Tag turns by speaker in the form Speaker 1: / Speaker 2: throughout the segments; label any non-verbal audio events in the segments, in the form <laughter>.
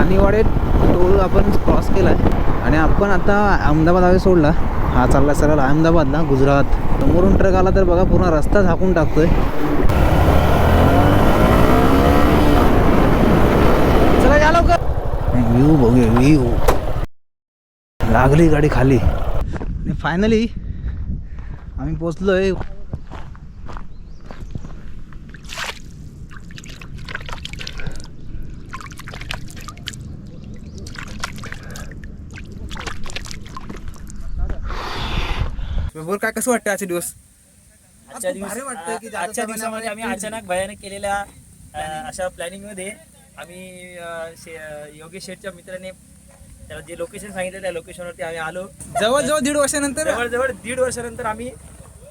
Speaker 1: खानिवाडे toll आपण cross केला. आहे आणि आपण आता अहमदाबाद हवे सोडला. हा चालला सरळ अहमदाबादला गुजरात. समोरून ट्रक आला तर बघा पूर्ण रस्ता झाकून टाकतोय. चला या लवकर. व्ह्यू बघूया व्ह्यू. लागली गाडी खाली. आणि फायनली आम्ही पोचलोय बोल काय कसं वाटतं आजचे दिवस?
Speaker 2: आजच्या
Speaker 1: खूप भारी वाटतंय की
Speaker 2: दिवस
Speaker 1: जाता
Speaker 2: आजच्या दिवसामध्ये आम्ही अचानक भयानक केलेल्या अं, अशा प्लॅनिंगमध्ये आम्ही अं, शे- योगेश शेठच्या मित्राने त्याला जे लोकेशन सांगितलं त्या लोकेशनवरती आम्ही आलो.
Speaker 1: जवळ जवळ दीड वर्षानंतर?
Speaker 2: जवळजवळ दीड वर्षानंतर आम्ही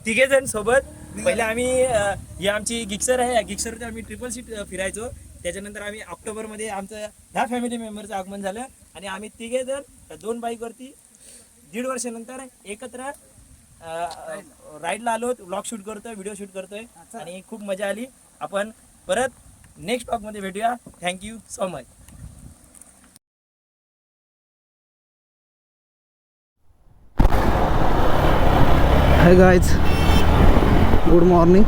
Speaker 2: तिघे जण सोबत पहिले आम्ही अं, ही आमची गिक्सर आहे या गिक्सरवरती आम्ही ट्रिपल सीट फिरायचो. त्याच्यानंतर आम्ही ऑक्टोबरमध्ये आमचं ह्या फॅमिली मेंबरचं आगमन झालं आणि आम्ही तिघे जण दोन बाईकवरती दीड वर्षानंतर एकत्र राईडला आलो ब्लॉग शूट करतोय व्हिडिओ शूट करतोय आणि खूप मजा आली. आपण परत नेक्स्ट ब्लॉगमध्ये भेटूया. Thank you so much
Speaker 1: hi guys good morning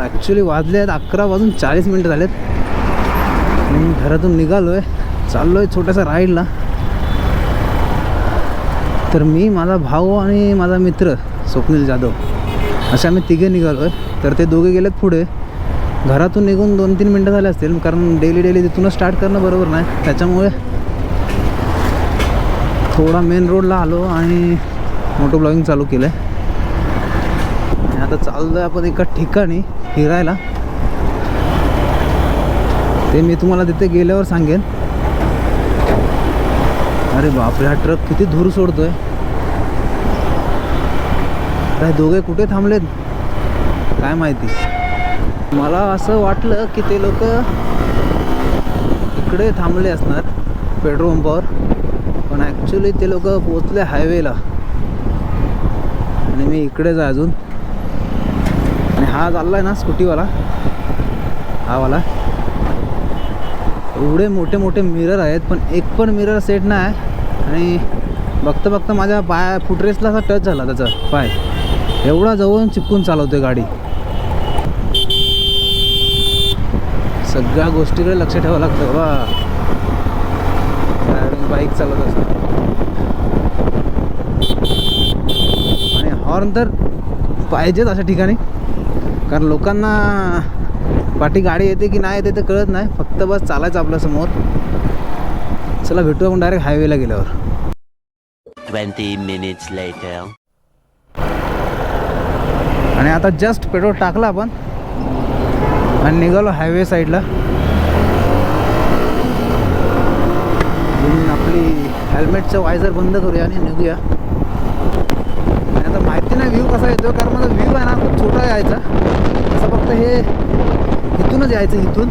Speaker 1: actually वाजले आहेत अकरा वाजून चाळीस मिनटं झालेत. मी घरातून निघालो आहे चाललो आहे छोट्यासा राईडला. तर मी माझा भाऊ आणि माझा मित्र स्वप्नील जाधव असे आम्ही तिघे निघालो आहे तर ते दोघे गेलेत पुढे. घरातून निघून दोन तीन मिनटं झाले असतील कारण डेली डेली तिथूनच स्टार्ट करणं बरोबर नाही. त्याच्यामुळे थोडा मेन रोडला आलो आणि मोटो ब्लॉगिंग चालू केलं आहे आता चाललो आहे आपण एका ठिकाणी फिरायला ते मी तुम्हाला तिथे गेल्यावर सांगेन. अरे बापरे हा ट्रक किती धूर सोडतोय. काय दोघे कुठे थांबलेत? काय माहिती. मला असं वाटलं की ते लोक इकडे थांबले असणार पेट्रोल पंपावर पण ॲक्च्युली ते लोक पोचले हायवेला आणि मी इकडेच आहे अजून. आणि हा चालला आहे ना स्कूटीवाला. हा वाला. एवढे मोठे मोठे मिरर आहेत पण एक पण मिरर सेट नाही आहे आणि बघता बघता माझ्या पाया फुटरेसला असा टच झाला त्याचा पाय. एवढा जवळून चिपकून चालवतोय गाडी. सगळ्या गोष्टीकडे लक्ष ठेवावं लागतं. बा बाईक चालवत असतो आणि हॉर्न तर पाहिजेच अशा ठिकाणी. कारण लोकांना पाठी गाडी येते की नाही येते ते कळत नाही. फक्त बस चालायचं आपल्यासमोर. समोर चला भेटू आपण डायरेक्ट हायवेला गेल्यावर.
Speaker 3: 20 minutes later.
Speaker 1: आणि आता जस्ट पेट्रोल टाकलं आपण. आणि निघालो हायवे साईडला आपली हेल्मेटचं वायझर बंद करूया आणि निघूया. आणि आता माहिती नाही व्ह्यू कसा येतो कारण माझा व्ह्यू आहे ना खूप छोटा यायचा. असं फक्त हे इथूनच यायचं इथून.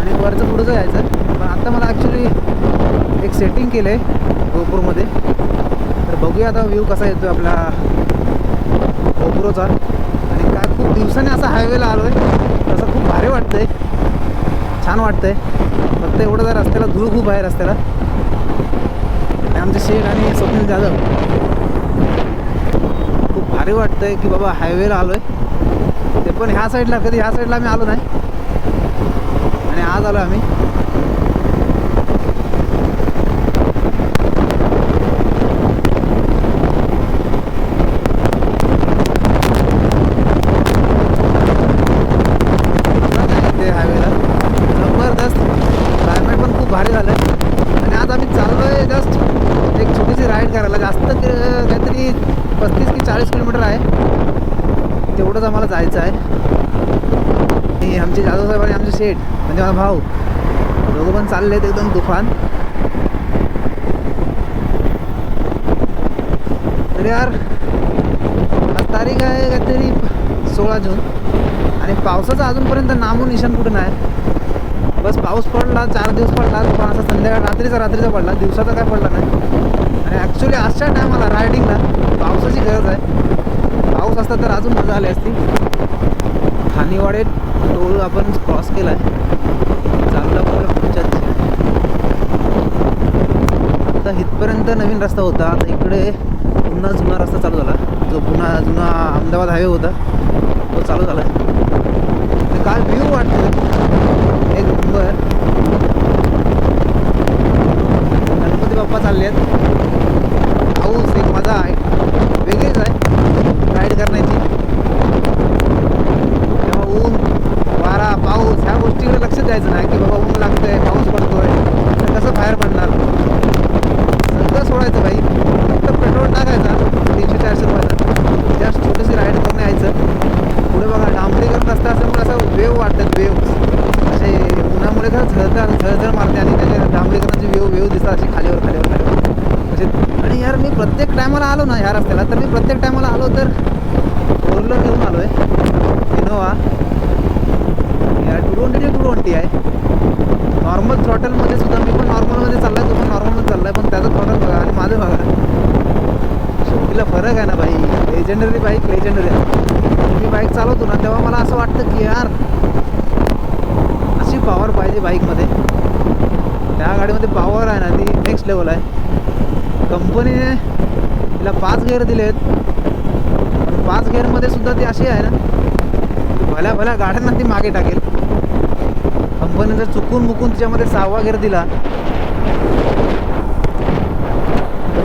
Speaker 1: आणि वरचं पुढंच यायचं. आत्ता आता मला ॲक्च्युली एक सेटिंग केलं आहे गोपूरमध्ये. तर बघूया आता व्ह्यू कसा येतो आपला गोपुरोचा. आणि काय खूप दिवसाने असा हायवेला आलो आहे तसं खूप भारी वाटतं आहे छान वाटतं आहे फक्त एवढं जर रस्त्याला धूळ खूप आहे रस्त्याला. आणि आमचे शेख आणि स्वप्नील जाधव. खूप भारी वाटतं आहे की बाबा हायवेला आलो आहे ते पण ह्या साईडला कधी ह्या साईडला आम्ही आलो नाही. आणि आज आलो आम्ही ते हायवेला जबरदस्त क्लायमेट पण खूप भारी झालं आणि आज आम्ही चाललो आहे जस्ट एक छोटीशी राईड करायला जास्त क- की पस्तीस की चाळीस किलोमीटर आहे. तेवढंच आम्हाला जायचं आहे. आणि आमचे जाधव साहेब आणि आमचे शेठ म्हणजे माझा भाऊ दोघं पण चालले आहेत एकदम तुफान तर यार तारीख आहे काहीतरी सोळा जून. आणि पावसाचं अजूनपर्यंत नामो निशाण कुठं नाही. बस पाऊस पडला चार दिवस पडला पण असा संध्याकाळ रात्रीचा रात्रीचा पडला. दिवसाचा काय पडला नाही. आणि ॲक्च्युली आजच्या टायमाला रायडिंगला पावसाची गरज आहे. पाऊस असता तर अजून मजा आली असती. खानिवाडे टोल आपण क्रॉस केला आहे चांगला पूर्ण पुढच्या आता इथपर्यंत नवीन रस्ता होता. आता इकडे पुन्हा जुना रस्ता चालू झाला. जो पुन्हा जुना अहमदाबाद हायवे होता तो चालू झाला. तर काय व्ह्यू वाटतो एक नंबर गणपती बाप्पा चालले आहेत पाऊस एक मजा आहे. वेगळीच आहे. राईड करण्याची. तेव्हा ऊन वारा पाऊस ह्या गोष्टीकडे लक्ष द्यायचं नाही की बाबा ऊन लागतंय पाऊस पडतोय. तर कसं बाहेर पडणार? सगळं सोडायचं भाई. फक्त पेट्रोल टाकायचा तीनशे चारशे रुपयाचा जास्त छोटीशी राईड करून यायचं. पुढे बघा डांबरीकरण रस्ता असल्यामुळे असं वेव वाटतात वेव असे उन्हामुळे खरं झळझळ झळझळ मारते आणि त्याच्या डांबरीकरणाचे वेव वेव दिसतात असे खालीवर खालीवर खालीवर. कदाचित आणि यार मी प्रत्येक टायमाला आलो ना ह्या रस्त्याला तर मी प्रत्येक टायमाला आलो तर फोर व्हीलर घेऊन आलो आहे इनोवा. यार टू ट्वेंटी टू ट्वेंटी आहे नॉर्मल थ्रॉटलमध्ये सुद्धा मी पण नॉर्मलमध्ये चाललाय तो पण नॉर्मलमध्ये चाललाय पण त्याचं थ्रॉटल बघा आणि माझं बघा. शेवटीला फरक आहे ना बाई लेजंडरी बाईक लेजंडरी आहे. मी बाईक चालवतो ना तेव्हा मला असं वाटतं की यार अशी पॉवर पाहिजे बाईकमध्ये त्या गाडीमध्ये पॉवर आहे ना ती नेक्स्ट लेवल आहे. कंपनीने तिला पाच गेअर दिले आहेत. पाच गेअरमध्ये सुद्धा ती अशी आहे ना की भल्या भल्या गाड्यांना ती मागे टाकेल. कंपनीने जर चुकून मुकून तिच्यामध्ये सहावा गेअर दिला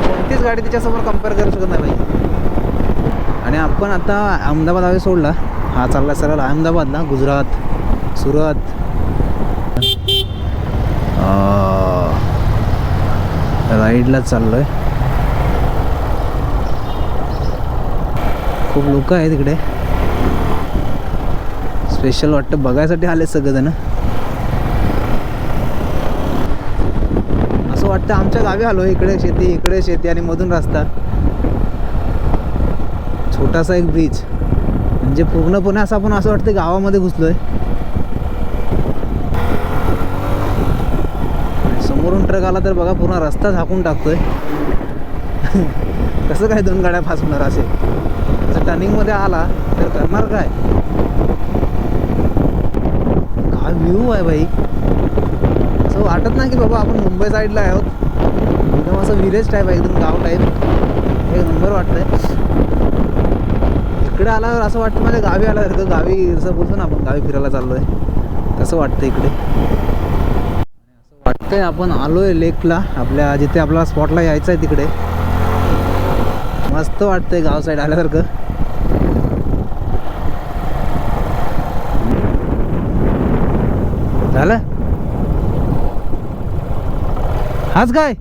Speaker 1: कोणतीच गाडी तिच्यासमोर कंपेअर करू शकत नाही. आणि आपण आता अहमदाबाद हवे सोडला. हा चालला सरळ अहमदाबादला गुजरात सुरत. राईडला चाललोय. खूप लोक आहेत इकडे. स्पेशल वाटतं बघायसाठी आले सगळेजण. असं वाटतं आमच्या गावी आलो इकडे शेती इकडे शेती आणि मधून रस्ता. छोटासा एक ब्रिज म्हणजे पूर्णपणे असं आपण असं वाटतं गावामध्ये घुसलोय. समोरून ट्रक आला तर बघा पूर्ण रस्ता झाकून टाकतोय. <laughs> कसं काय दोन गाड्या फासणार असे? जर टर्निंगमध्ये आला तर करणार काय? काय व्ह्यू आहे भाई असं वाटत नाही की बाबा आपण मुंबई साईडला आहोत. एकदम असं विलेज टाईप आहे एकदम गाव टाईप एक नंबर वाटतंय. इकडे आल्यावर असं वाटतं माझ्या गावी आल्यासारखं गावी जसं बोलतो ना आपण गावी फिरायला चाललो आहे तसं वाटतं इकडे. काय आपण आपण आलोय लेकला. आपल्या जिथे आपल्याला स्पॉटला यायचं आहे तिकडे. मस्त वाटतंय गाव साईड आल्यासारखं. झालं? हाच काय?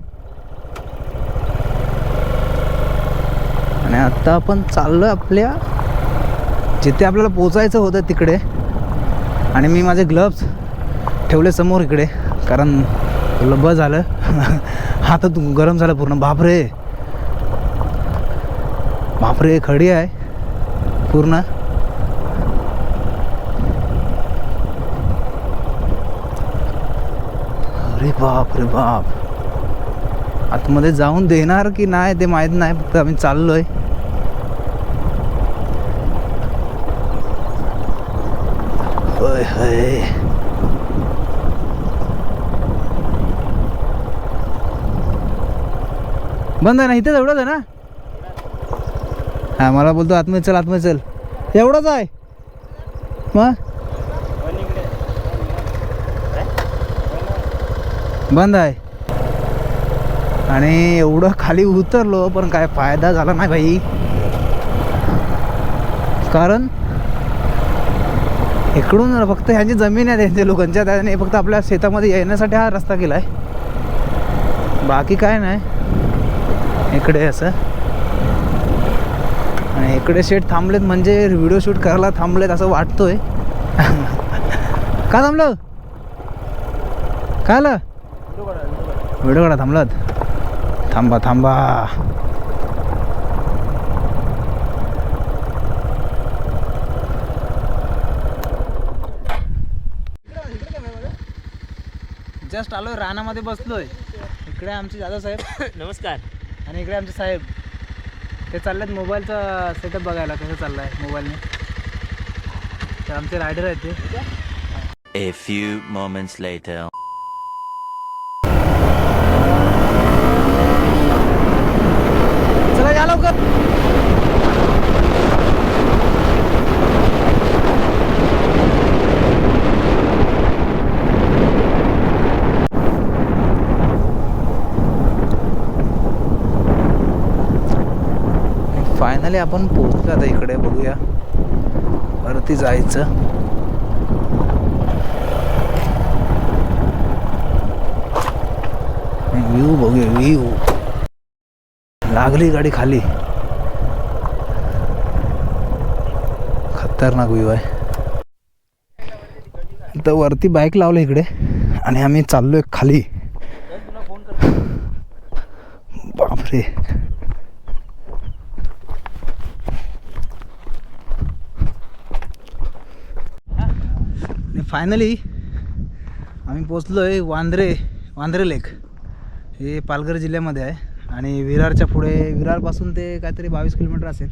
Speaker 1: आणि आता आपण चाललोय आपल्या जिथे आपल्याला पोचायचं होतं तिकडे. आणि मी माझे ग्लव्स ठेवले समोर इकडे कारण लब झालं. <laughs> हात गरम झालं पूर्ण. बापरे. बापरे खडी आहे. पूर्ण. अरे बाप रे बाप. आतमध्ये जाऊन देणार की नाही ते माहीत नाही फक्त आम्ही चाललोय. होय होय. बंद आहे ना इथेच एवढंच आहे ना? हा मला बोलतो आतमध्ये चल आतमध्ये चल. एवढंच आहे? मग? बंद आहे. आणि एवढं खाली उतरलो पण काय फायदा झाला नाही भाई. कारण इकडून फक्त ह्यांची जमीन आहे त्यांच्या लोकांच्या त्याने फक्त आपल्या शेतामध्ये येण्यासाठी हा रस्ता केला आहे बाकी काय नाही. इकडे असं. आणि इकडे शेट थांबलेत म्हणजे व्हिडिओ शूट करायला थांबलेत असं वाटतोय. का थांबलं? काय आलं? व्हिडिओ काढा थांबलात? थांबा थांबा. जस्ट आलोय रानामध्ये बसलोय. इकडे आमचे दादासाहेब
Speaker 2: नमस्कार.
Speaker 1: आणि इकडे आमचे साहेब ते चाललेत मोबाईलचा सेटअप बघायला कसं चाललाय मोबाईलने तर आमचे रायडर आहेत ते
Speaker 3: A few moments later.
Speaker 1: Finally आपण पोहोचलो आता इकडे बघूया. वरती जायचं. व्ह्यू बघूया व्ह्यू. लागली गाडी खाली. खतरनाक व्ह्यू आहे. तर वरती बाईक लावलं इकडे आणि आम्ही चाललोय खाली. बापरे आणि फायनली आम्ही पोचलो आहे वांद्रे वांद्रे लेक हे पालघर जिल्ह्यामध्ये आहे. आणि विरारच्या पुढे विरारपासून ते काहीतरी बावीस किलोमीटर असेल.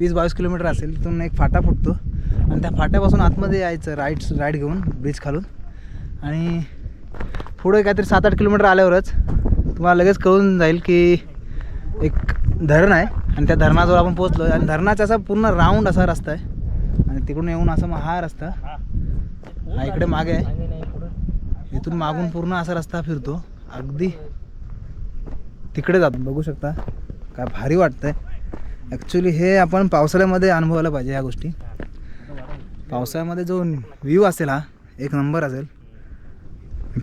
Speaker 1: वीस बावीस किलोमीटर असेल. तिथून एक फाटा फुटतो. आणि त्या फाट्यापासून आतमध्ये यायचं राईट राईड घेऊन ब्रिज खालून. आणि पुढे काहीतरी सात आठ किलोमीटर आल्यावरच तुम्हाला लगेच कळून जाईल की एक धरण आहे. आणि त्या धरणाजवळ आपण पोचलो आणि धरणाचा असा पूर्ण राऊंड असा रस्ता आहे. आणि तिकडून येऊन असा मग हा रस्ता. हा इकडे मागे आहे. इथून मागून पूर्ण असा रस्ता फिरतो. अगदी तिकडे जातो. बघू शकता काय भारी वाटतंय. ॲक्च्युली हे आपण पावसाळ्यामध्ये अनुभवायला पाहिजे ह्या गोष्टी. पावसाळ्यामध्ये जो व्ह्यू असेल हा एक नंबर असेल.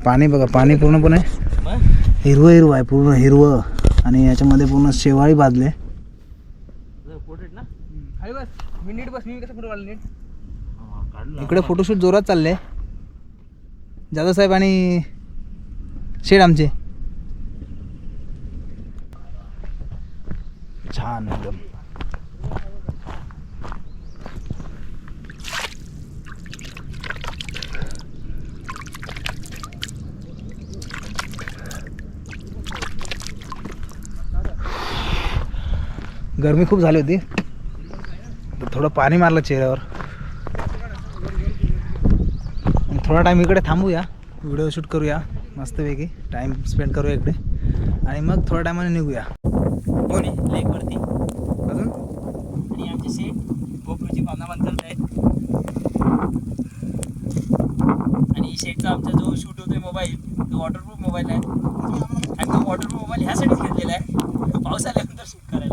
Speaker 1: पाणी बघा पाणी पूर्णपणे हिरवं हिरवं आहे पूर्ण हिरवं. आणि याच्यामध्ये पूर्ण शेवाळी बाजले
Speaker 2: मी नीट बस. मी कसं फोटो काढला नीट.
Speaker 1: इकडे फोटोशूट जोरात चालले. जाधव साहेब आणि शेड आमचे. छान एकदम. गरमी खूप झाली होती. तर थोडं पाणी मारलं चेहऱ्यावर आणि थोडा टाईम इकडे थांबूया. व्हिडिओ शूट करूया. मस्तपैकी टाईम स्पेंड करूया इकडे. आणि मग थोड्या टायमाने निघूया.
Speaker 2: कोणी? लेकवरती
Speaker 1: अजून?
Speaker 2: आणि आमचे शेठ गोप्रोची भावना म्हणतात आहेत. आणि शेटचा आमचा जो शूट होतोय मोबाईल तो वॉटरप्रूफ मोबाईल आहे. आणि तो वॉटरप्रूफ मोबाईल ह्यासाठीच घेतलेला आहे. पाऊस आल्यानंतर शूट करायला.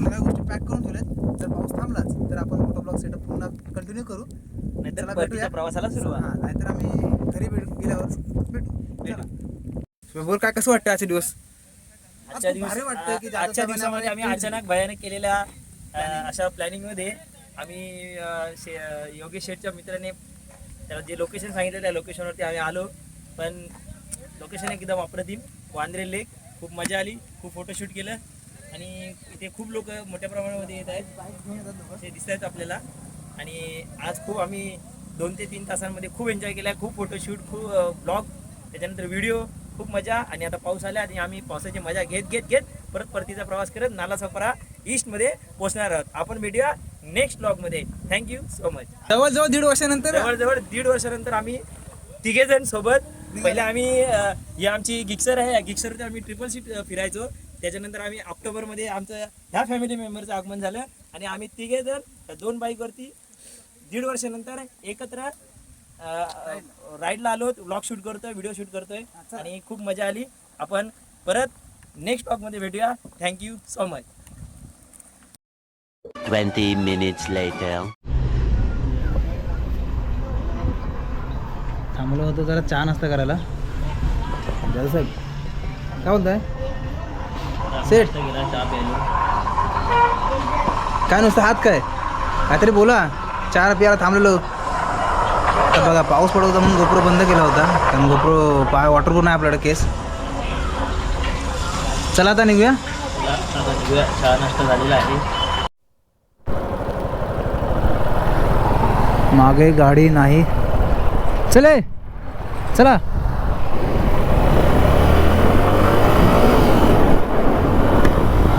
Speaker 1: सगळ्या गोष्टी पॅक करून ठेवल्यात. जर पाऊस थांबलाच तर आपण मोठा ब्लॉग सेटअप पुन्हा कंटिन्यू करू.
Speaker 2: नाहीतर
Speaker 1: भेटूया.
Speaker 2: प्रवासाला सुरुवात.
Speaker 1: हां नाहीतर आम्ही घरी भेट गेल्यावर भेटू. बोल काय कसं वाटतं आजचे दिवस?
Speaker 2: आजच्या दिवस आजच्या दिवसामध्ये आम्ही अचानक भयानक केलेल्या अशा प्लॅनिंगमध्ये आम्ही योगेश शेठच्या मित्राने त्याला जे लोकेशन सांगितलं त्या लोकेशनवरती आम्ही आलो. पण लोकेशन एकदम अप्रतिम. वांद्रे लेक खूप मजा आली खूप फोटोशूट केलं. आणि इथे खूप लोक मोठ्या प्रमाणामध्ये येत आहेत. ते दिसत आहेत आपल्याला. आणि आज खूप आम्ही दोन ते तीन तासांमध्ये खूप एन्जॉय केला. खूप फोटोशूट खूप ब्लॉग त्याच्यानंतर व्हिडिओ खूप मजा. आणि आता पाऊस आला आणि आम्ही पावसाची मजा घेत घेत घेत परत परतीचा प्रवास करत नाला सफरा ईस्टमध्ये पोहोचणार आहोत. आपण भेटूया नेक्स्ट ब्लॉगमध्ये थँक्यू सो मच
Speaker 1: जवळजवळ दीड वर्षानंतर?
Speaker 2: जवळजवळ दीड वर्षानंतर आम्ही तिघे जण सोबत पहिले आम्ही ही आमची गिक्सर आहे. या गिक्सरवरती आम्ही ट्रिपल सीट फिरायचो. त्याच्यानंतर आम्ही ऑक्टोबरमध्ये आमचं ह्या फॅमिली मेंबरचं आगमन झालं आणि आम्ही तिघे जण त्या दोन बाईकवरती दीड वर्षानंतर एकत्र राईडला आलो व्लॉग शूट करतोय व्हिडिओ शूट करतोय आणि खूप मजा आली. आपण परत नेक्स्ट ब्लॉगमध्ये भेटूया. Thank you so much
Speaker 3: 20 minutes later.
Speaker 1: थांबलो होतो जरा चहा नाश्ता करायला. जाधव साहेब काय बोलताय? सेठ. काय नुसतं हात काय? काहीतरी बोला. चार पियाला थांबलेलो. तर बघा पाऊस पडत होता म्हणून गोप्रो बंद केला होता. कारण गोप्रो पाय वॉटरप्रूफ नाही आपल्याकडे केस चला आता निघूया.
Speaker 2: चहा नाश्ता झालेला आहे.
Speaker 1: मागे गाडी नाही. चले. चला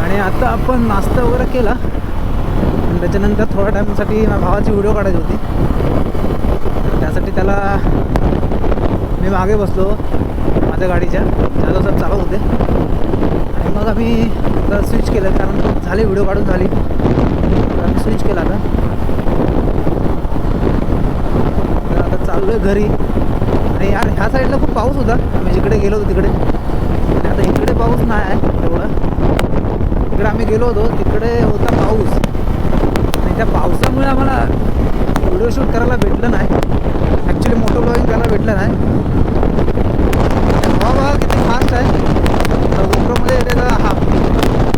Speaker 1: आणि आता आपण नाश्ता वगैरे केला. आणि त्याच्यानंतर थोड्या टाईमसाठी माझ्या भावाची व्हिडिओ काढायची होती. त्यासाठी त्याला मी मागे बसलो माझ्या गाडीच्या. जाधव साहेब चालत होते. आणि मग आम्ही आता स्विच केलं कारण झाली व्हिडिओ काढून झाली. तर आम्ही स्विच केला आता. तर आता आहे घरी. आणि यार ह्या साईडला खूप पाऊस होता. आम्ही जिकडे गेलो होतो तिकडे. आणि आता इकडे पाऊस नाही आहे तेवढा तिकडे आम्ही गेलो होतो तिकडे होता पाऊस. आणि त्या पावसामुळे आम्हाला व्हिडिओ शूट करायला भेटलं नाही. ॲक्च्युली मोठं ब्लॉगिंग करायला भेटलं नाही. हवा बघा किती फास्ट आहे. गोप्रोमध्ये त्याचा हा.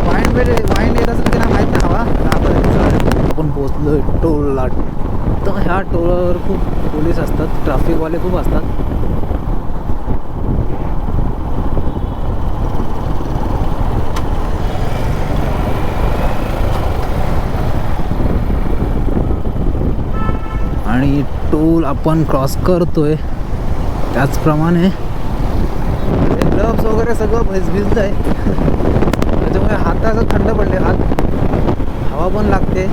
Speaker 1: वाईंड वेळ वाईंड येत असेल त्यांना माहीत नाही हवा आपण आपण पोचलो टोलला तर ह्या टोलावर खूप पोलीस असतात ट्रॅफिकवाले खूप असतात आणि टोल आपण क्रॉस करतोय. त्याचप्रमाणे ग्लव्स वगैरे सगळं भिज आहे त्याच्यामुळे हात असं थंड पडले. हात हवा पण लागते.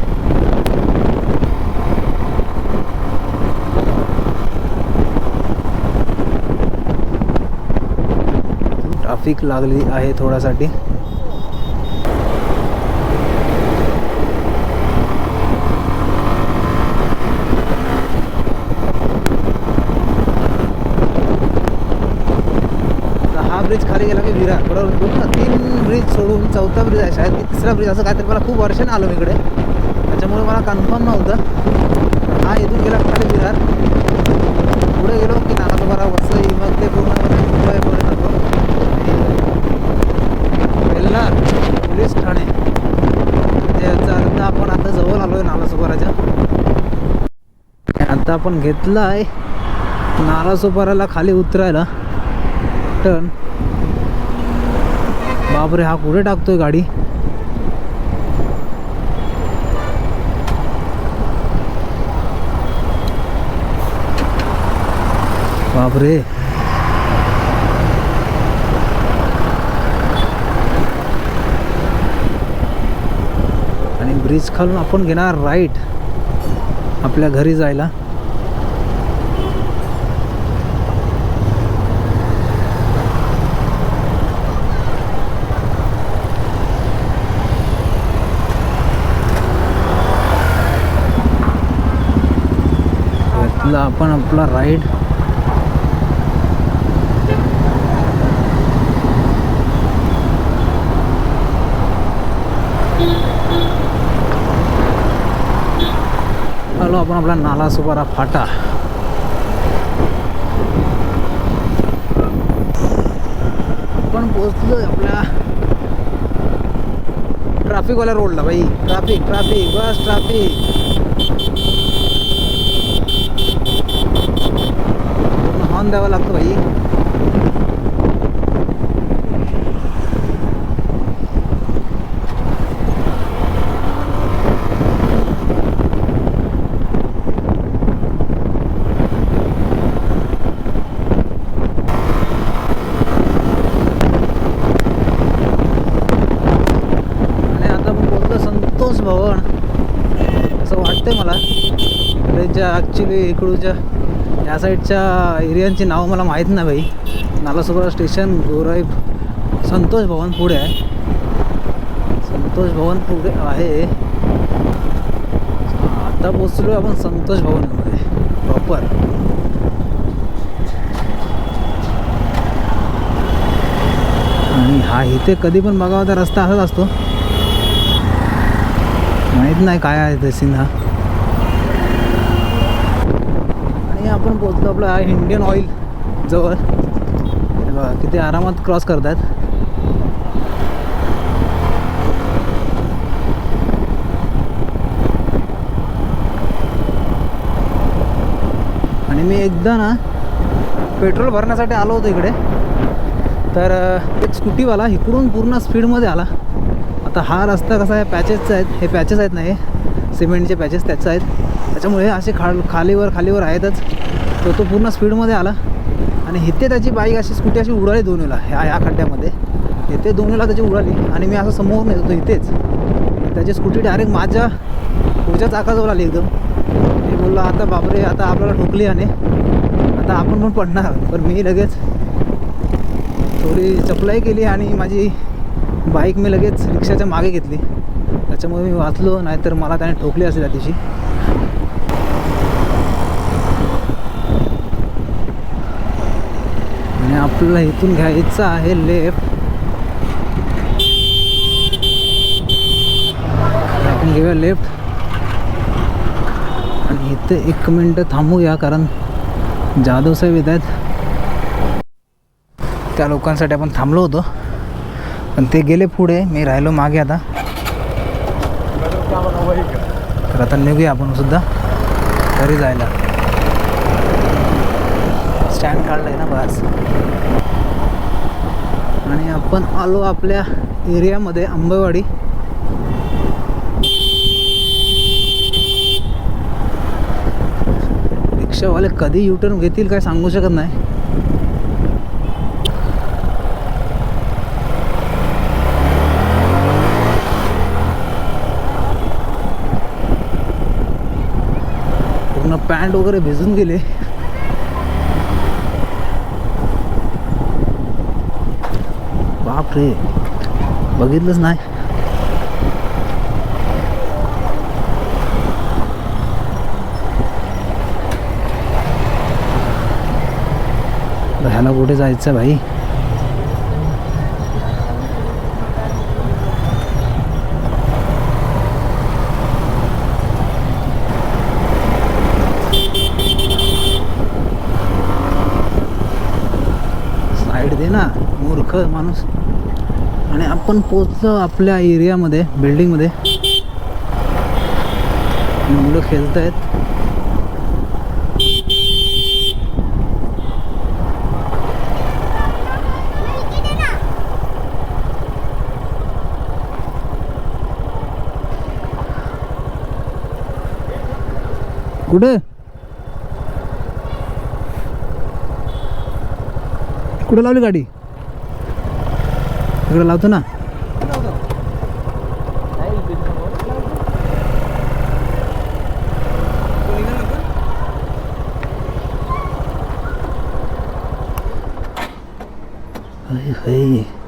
Speaker 1: ट्राफिक लागली आहे थोड्यासाठी आता हा ब्रिज खाली गेला की विरार बरोबर पूर्ण तीन ब्रिज सोडून चौथा ब्रिज आहे शायद तिसरा ब्रिज असं काहीतरी मला खूप वर्षाने आलो मी इकडे. त्याच्यामुळे मला कन्फर्म नव्हतं. हा इथून गेला खाली विरार. पुढे गेलो की नानासोबारा वसई मग ते पूर्णपणे म्हणजे मुंबईपर्यंत जातो वेल्हार पोलीस ठाणे. त्याचा अर्थ आपण आता जवळ आलो आहे नालासोपाराच्या आता आपण घेतला आहे नालासोपाराला खाली उतरायला. टर्न बापरे हा कुठे टाकतोय गाडी? बापरे. आणि ब्रिज खालून आपण घेणार राईट आपल्या घरी जायला. घेतला आपण आपला राईड आलो आपण आपला नाला सुपारा फाटा. आपण पोचलो आपल्या ट्रॅफिकवाल्या रोडला बाई ट्रॅफिक ट्रॅफिक बस ट्रॅफिक पूर्ण हॉर्न द्यावा लागतो भाई आणि आता संतोष भवन. असं वाटतंय मला. ॲक्च्युली इकडूच्या. या साईडच्या एरियांची नावं मला माहीत नाही भाई नालासोपारा स्टेशन गोराई संतोष भवन पुढे आहे. संतोष भवन पुढे आहे. आता पोचलो आपण संतोष भवनमध्ये. प्रॉपर आणि हा इथे कधी पण बघावा तर रस्ता असाच असतो. माहीत नाही काय आहे ते सीन हा आणि आपण पोचलो आपलं इंडियन ऑइल जवळ. बघा किती आरामात क्रॉस करतात आणि मी एकदा ना पेट्रोल भरण्यासाठी आलो होतो इकडे. तर एक स्कूटीवाला इकडून पूर्ण स्पीडमध्ये आला. आता हा रस्ता कसा आहे? पॅचेसचा आहेत. हे पॅचेस आहेत नाही हे? सिमेंटचे पॅचेस त्याचं आहेत. त्याच्यामुळे असे खाल खालीवर खालीवर आहेतच. तो तो पूर्ण स्पीडमध्ये आला. आणि इथे त्याची बाईक अशी स्कूटी अशी उडाली दोन वेळा ह्या ह्या खड्ड्यामध्ये. इथे दोन वेळा त्याची उडाली आणि मी असं समोर नेत होतो इथेच. त्याची स्कूटी डायरेक्ट माझ्या पुढच्या चाकाजवळ आली एकदम. मी बोललो आता बापरे आता आपल्याला ठोकली आणि आता आपण पण पडणार. पण मी लगेच थोडी चपलाई केली आणि माझी बाईक मी लगेच रिक्षाच्या मागे घेतली. त्याच्यामुळे मी वाचलो नाहीतर मला त्याने ठोकली असेल त्या दिवशी आणि आपल्याला इथून घ्यायचं आहे लेफ्ट. आपण घेऊया लेफ्ट. आणि इथे एक मिनटं थांबूया कारण जाधव साहेब येत आहेत. त्या लोकांसाठी आपण थांबलो होतो. पण ते गेले पुढे मी राहिलो मागे आता. तर आता निघूया आपण सुद्धा घरी जायला. स्टँड काढलाय ना बस. आणि आपण आलो आपल्या एरियामध्ये आंबेवाडी. रिक्षावाले कधी युटर्न घेतील काय सांगू शकत नाही. पूर्ण पॅन्ट वगैरे भिजून गेले. बापरे. बघितलंच नाही. ह्याला कुठे जायचं भाई? दे ना मूर्ख माणूस. आपण पोचलो आपल्या एरियामध्ये बिल्डिंगमध्ये मुलं खेळत आहेत कुठे? कुठे लावली गाडी? इकडे लावतो ना हय, हय.